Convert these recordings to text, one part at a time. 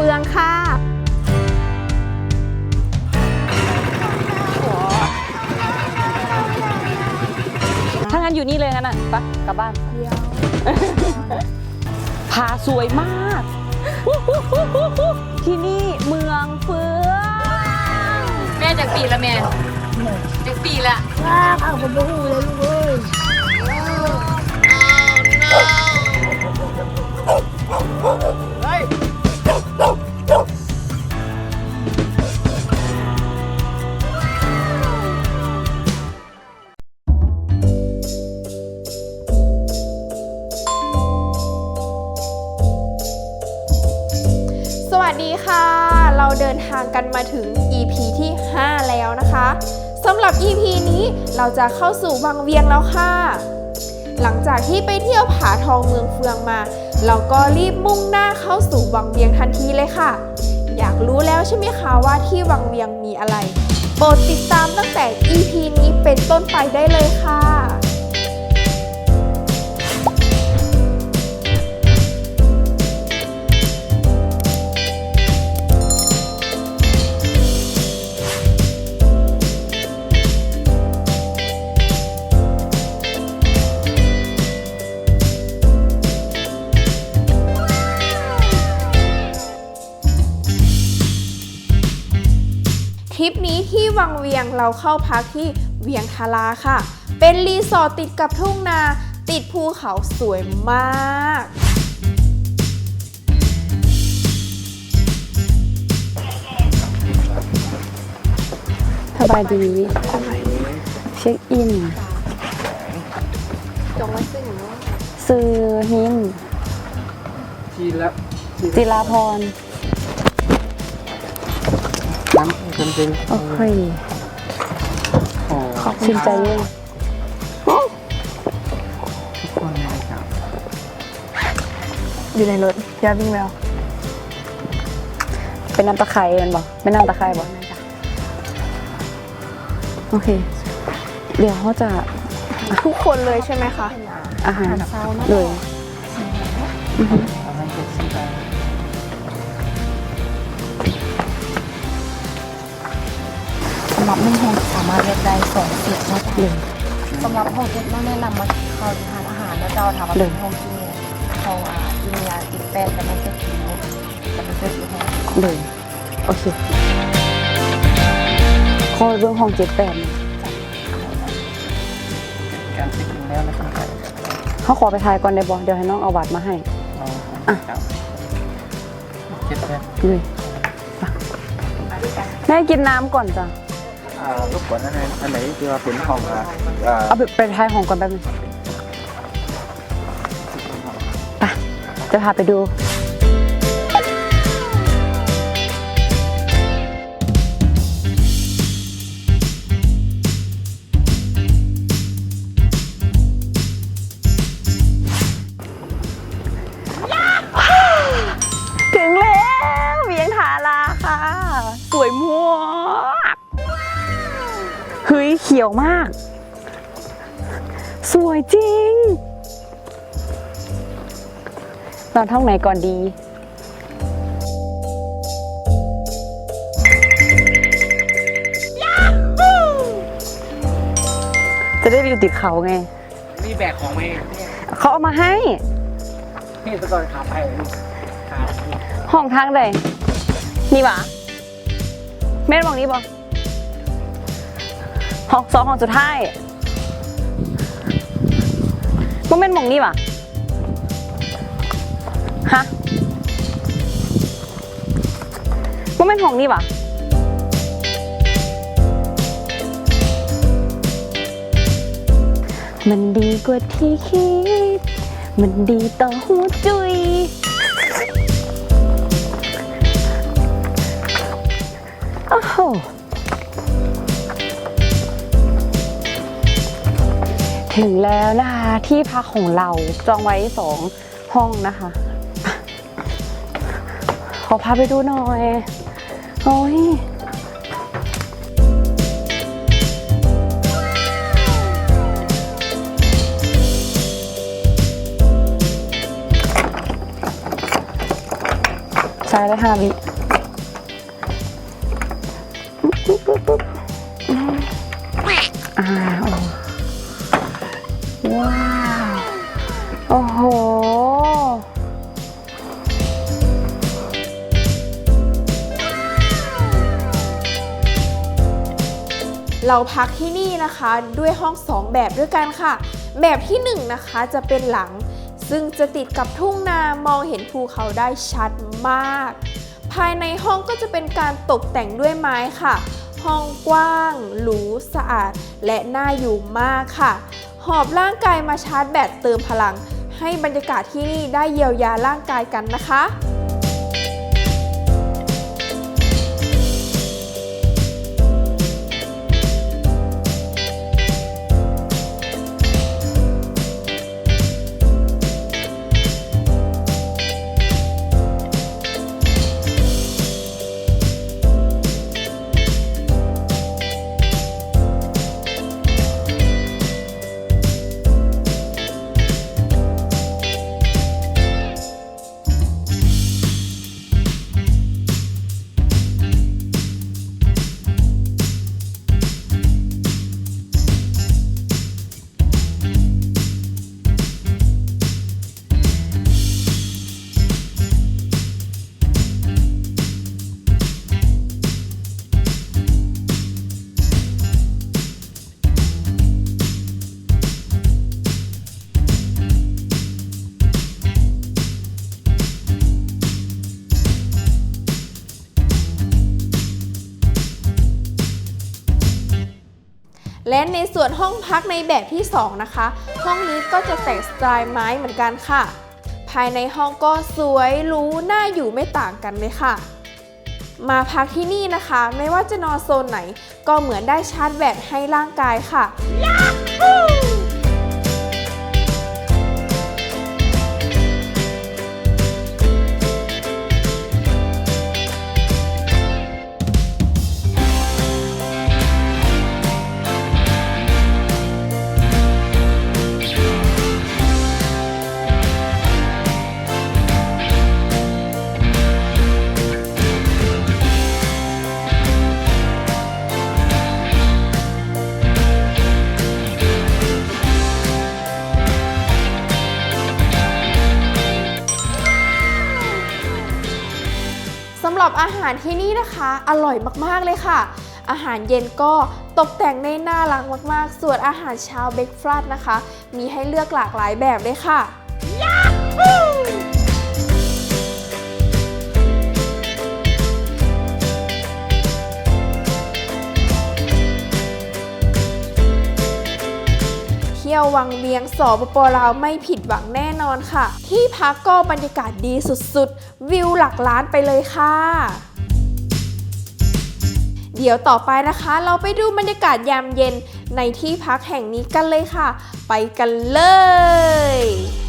ฟืองค่ะถ้างั้นอยู่นี่เลยงั้นอะไปะกลับบ้านผาสวยมาก ที่นี่เมืองเฟืองแม่จากปีละแม่จากปีละว้าวเอาผมบ่ฮู้เลยลูกเอ้ยส มาถึง EP ที่ 5 แล้วนะคะสำหรับ EP นี้เราจะเข้าสู่วังเวียงแล้วค่ะ หลังจากที่ไปเที่ยวผาทองเมืองเฟืองมา เราก็รีบมุ่งหน้าเข้าสู่วังเวียงทันทีเลยค่ะ อยากรู้แล้วใช่ไหมคะว่าที่วังเวียงมีอะไร โปรดติดตามตั้งแต่ EP นี้เป็นต้นไปได้เลยค่ะ ริปนี้ที่วังเวียงเราเข้าพักที่เวียงทาราค่ะ เป็นรีสอร์ทติดกับทุ่งนา ติดภูเขาสวยมากสบายดีเช็คอินจงมาซึ่งเนาะซื้อหินทีละจิราพร โอเคๆโอ้ชื่นใจยิ่งทุกคนเลยครับอยู่ในรถยาวิ่งแล้วเป็นน้ำตะไคร้มันบอกเป็นน้ำตะไคร้บอกโอเค เดี๋ยวเขาจะทุกคนเลยใช่ไหมคะอาหารเลยเอ หรับหนึ่งห้องสามารถเลือกได้สองเสียงนะจ๊ะเลยสำหรับห้องเจ็ดเราแนะนำมาเข้าทานอาหารนะเจ้าถามว่าเป็นห้องที่ห้องอ่ากินยาติดแป้งแต่มันจะผิวแต่มันจะผิวห้องเลยโอเคคอยเบื้องห้องเจ็ดแปดเนี่ยการติดถึงแล้วนะครับเขาขอไปทายก่อนได้บอเดี๋ยวให้น้องเอาบัตรมาให้เอาอะครับเจ็ดแปดเลยไปแม่กินน้ำก่อนจ้ะ อ่าลูกกวนอันไหนอันไหนที่ว่าเป็นห้องอะอ่าเอาไปไปทายห้องก่อนแป๊บนึงไปจะพาไปดู เฮ้ยเขียวมาก สวยจริง นอนท่องไหนก่อนดีจะได้วิวติดเขาไง นี่แบกของไหมเขาเอามาให้ นี่สกอนขาไปขาห้องทางใดนี่หวะแม่นบอกนี้บอ ห้องสองห้องสุดท้ายบ่แม่นหมองนี่หวะฮะบ่แม่นห้องนี่หวะมันดีกว่าที่คิด มันดีต่อหัวจุ ถึงแล้วนะคะที่พักของเราจองไว้สองห้องนะคะ ขอพาไปดูหน่อยโอ้ยใช้ได้ห้าวิ ว้าว โอ้โห เราพักที่นี่นะคะด้วยห้อง 2 แบบด้วยกันค่ะ แบบที่1นงนะคะจะเป็นหลัง ซึ่งจะติดกับทุ่งนามองเห็นภูเขาได้ชัดมาก ภายในห้องก็จะเป็นการตกแต่งด้วยไม้ค่ะห้องกว้าง หรู สะอาด และน่าอยู่มากค่ะ หอบร่างกายมาชาร์จแบตเติมพลัง ให้บรรยากาศที่นี่ได้เยียวยาร่างกายกันนะคะ และในส่วนห้องพักในแบบที่ 2 นะคะ ห้องนี้ก็จะแต่งสไตล์ไม้เหมือนกันค่ะ ภายในห้องก็สวยหรูน่าอยู่ไม่ต่างกันเลยค่ะ มาพักที่นี่นะคะ ไม่ว่าจะนอนโซนไหน ก็เหมือนได้ชาร์จแบตให้ร่างกายค่ะสารที่นี่นะคะอร่อยมากๆเลยค่ะ อาหารเย็นก็ตกแต่งได้น่ารักมากๆ ส่วนอาหารเช้าเบรกฟาสต์นะคะ มีให้เลือกหลากหลายแบบเลยค่ะเที่ยววังเวียงสปปลาวไม่ผิดหวังแน่นอนค่ะ ที่พักก็บรรยากาศดีสุดๆ วิวหลักล้านไปเลยค่ะ เดี๋ยวต่อไปนะคะ เราไปดูบรรยากาศยามเย็นในที่พักแห่งนี้กันเลยค่ะ ไปกันเลย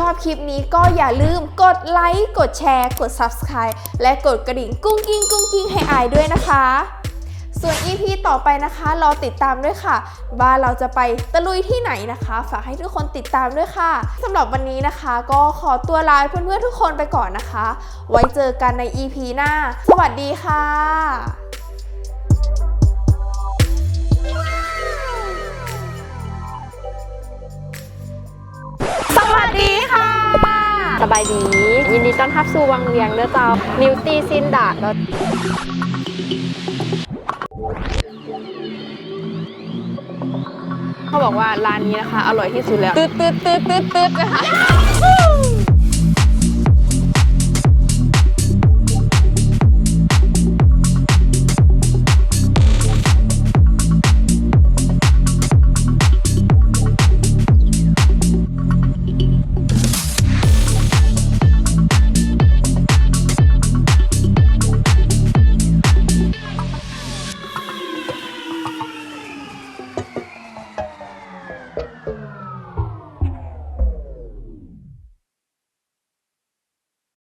ชอบคลิปนี้ก็อย่าลืมกดไลค์ กดแชร์ กด Subscribe และกดกระดิ่งกุ้งกิ้งกุ้งกิ้งให้อายด้วยนะคะ ส่วน EP ต่อไปนะคะรอติดตามด้วยค่ะ ว่าเราจะไปตะลุยที่ไหนนะคะ ฝากให้ทุกคนติดตามด้วยค่ะสำหรับวันนี้นะคะ ก็ขอตัวลาเพื่อนๆทุกคนไปก่อนนะคะ ไว้เจอกันใน EP หน้า สวัสดีค่ะ วัสดีค่ะ สบายดี ยินดีต้อนรับสู่วังเวียงเด้อเจ้า นิวตีซินดาดแล้วเขาบอกว่าร้านนี้นะคะ อร่อยที่สุดแล้ว ตืดตืดตืดตืดตืดนะคะ